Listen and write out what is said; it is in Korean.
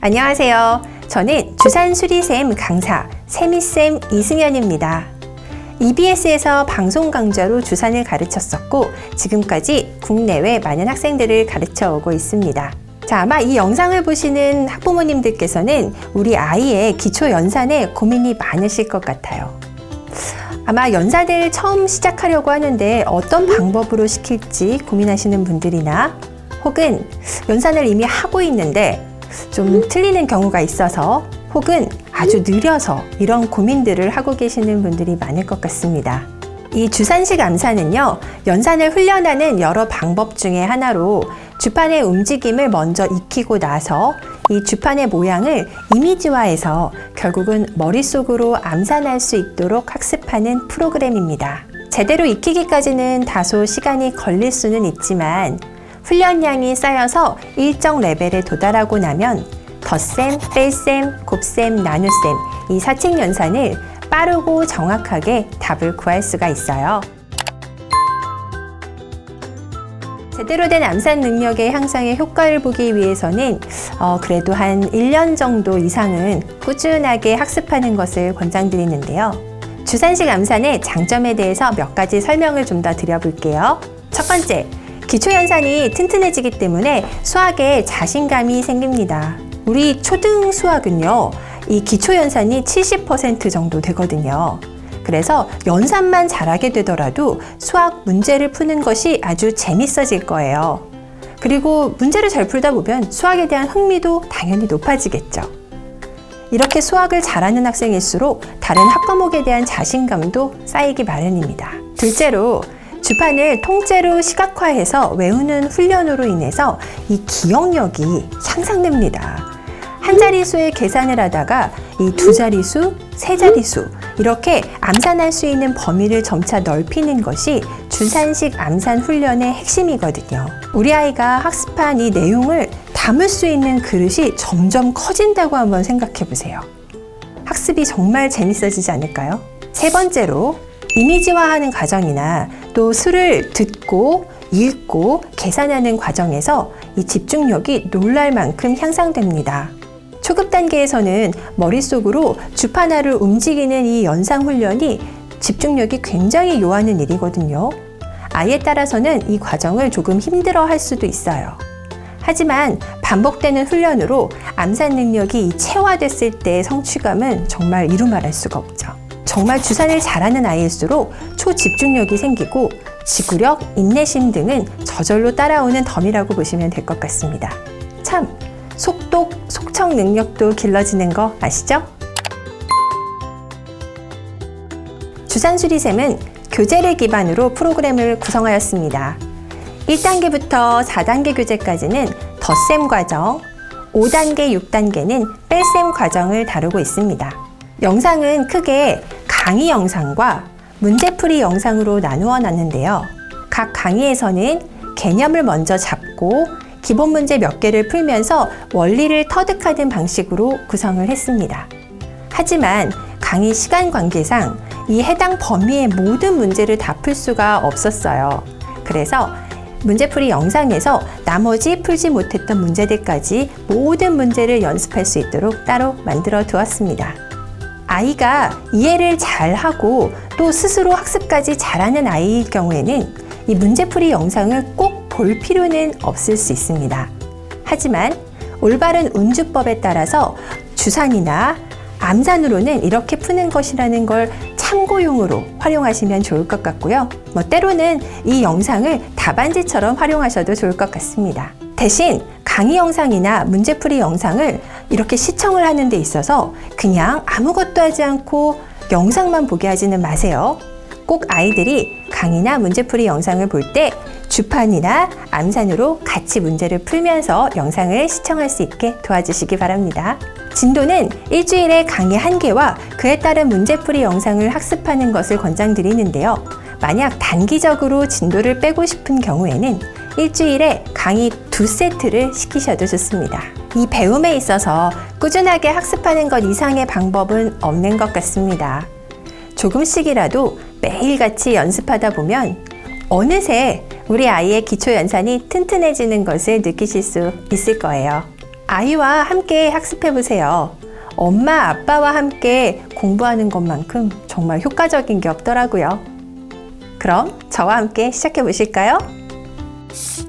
안녕하세요. 저는 주산수리쌤 강사 세미쌤 이승현입니다. EBS에서 방송 강좌로 주산을 가르쳤었고 지금까지 국내외 많은 학생들을 가르쳐 오고 있습니다. 자, 아마 이 영상을 보시는 학부모님들께서는 우리 아이의 기초 연산에 고민이 많으실 것 같아요. 아마 연산을 처음 시작하려고 하는데 어떤 방법으로 시킬지 고민하시는 분들이나 혹은 연산을 이미 하고 있는데 좀 틀리는 경우가 있어서 혹은 아주 느려서 이런 고민들을 하고 계시는 분들이 많을 것 같습니다. 이 주산식 암산은요, 연산을 훈련하는 여러 방법 중에 하나로 주판의 움직임을 먼저 익히고 나서 이 주판의 모양을 이미지화해서 결국은 머릿속으로 암산할 수 있도록 학습하는 프로그램입니다. 제대로 익히기까지는 다소 시간이 걸릴 수는 있지만 훈련량이 쌓여서 일정 레벨에 도달하고 나면 덧셈, 뺄셈, 곱셈, 나눗셈 이 사칙 연산을 빠르고 정확하게 답을 구할 수가 있어요. 제대로 된 암산 능력의 향상의 효과를 보기 위해서는 어, 그래도 한 1년 정도 이상은 꾸준하게 학습하는 것을 권장드리는데요. 주산식 암산의 장점에 대해서 몇 가지 설명을 좀 더 드려볼게요. 첫 번째, 기초 연산이 튼튼해지기 때문에 수학에 자신감이 생깁니다. 우리 초등 수학은요, 이 기초 연산이 70% 정도 되거든요. 그래서 연산만 잘하게 되더라도 수학 문제를 푸는 것이 아주 재밌어질 거예요. 그리고 문제를 잘 풀다 보면 수학에 대한 흥미도 당연히 높아지겠죠. 이렇게 수학을 잘하는 학생일수록 다른 학과목에 대한 자신감도 쌓이기 마련입니다. 둘째로 주판을 통째로 시각화해서 외우는 훈련으로 인해서 이 기억력이 향상됩니다. 한 자리수의 계산을 하다가 이 두 자리수, 세 자리수 이렇게 암산할 수 있는 범위를 점차 넓히는 것이 주산식 암산 훈련의 핵심이거든요. 우리 아이가 학습한 이 내용을 담을 수 있는 그릇이 점점 커진다고 한번 생각해 보세요. 학습이 정말 재밌어지지 않을까요? 세 번째로 이미지화하는 과정이나 또 수를 듣고 읽고 계산하는 과정에서 이 집중력이 놀랄 만큼 향상됩니다. 초급 단계에서는 머릿속으로 주판화를 움직이는 이 연상 훈련이 집중력이 굉장히 요하는 일이거든요. 아이에 따라서는 이 과정을 조금 힘들어 할 수도 있어요. 하지만 반복되는 훈련으로 암산 능력이 체화됐을 때의 성취감은 정말 이루 말할 수가 없죠. 정말 주산을 잘하는 아이일수록 초집중력이 생기고 지구력, 인내심 등은 저절로 따라오는 덤이라고 보시면 될 것 같습니다. 참, 속독, 속청 능력도 길러지는 거 아시죠? 주산수리샘은 교재를 기반으로 프로그램을 구성하였습니다. 1단계부터 4단계 교재까지는 덧셈 과정, 5단계, 6단계는 뺄셈 과정을 다루고 있습니다. 영상은 크게 강의 영상과 문제풀이 영상으로 나누어 놨는데요. 각 강의에서는 개념을 먼저 잡고 기본 문제 몇 개를 풀면서 원리를 터득하는 방식으로 구성을 했습니다. 하지만 강의 시간 관계상 이 해당 범위의 모든 문제를 다 풀 수가 없었어요. 그래서 문제풀이 영상에서 나머지 풀지 못했던 문제들까지 모든 문제를 연습할 수 있도록 따로 만들어 두었습니다. 아이가 이해를 잘하고 또 스스로 학습까지 잘하는 아이일 경우에는 이 문제풀이 영상을 꼭 볼 필요는 없을 수 있습니다. 하지만 올바른 운주법에 따라서 주산이나 암산으로는 이렇게 푸는 것이라는 걸 참고용으로 활용하시면 좋을 것 같고요. 뭐 때로는 이 영상을 답안지처럼 활용하셔도 좋을 것 같습니다. 대신 강의 영상이나 문제풀이 영상을 이렇게 시청을 하는 데 있어서 그냥 아무것도 하지 않고 영상만 보게 하지는 마세요. 꼭 아이들이 강의나 문제풀이 영상을 볼 때 주판이나 암산으로 같이 문제를 풀면서 영상을 시청할 수 있게 도와주시기 바랍니다. 진도는 일주일에 강의 한 개와 그에 따른 문제풀이 영상을 학습하는 것을 권장드리는데요. 만약 단기적으로 진도를 빼고 싶은 경우에는 일주일에 강의 두 세트를 시키셔도 좋습니다. 이 배움에 있어서 꾸준하게 학습하는 것 이상의 방법은 없는 것 같습니다. 조금씩이라도 매일같이 연습하다 보면 어느새 우리 아이의 기초 연산이 튼튼해지는 것을 느끼실 수 있을 거예요. 아이와 함께 학습해 보세요. 엄마, 아빠와 함께 공부하는 것만큼 정말 효과적인 게 없더라고요. 그럼 저와 함께 시작해 보실까요? us.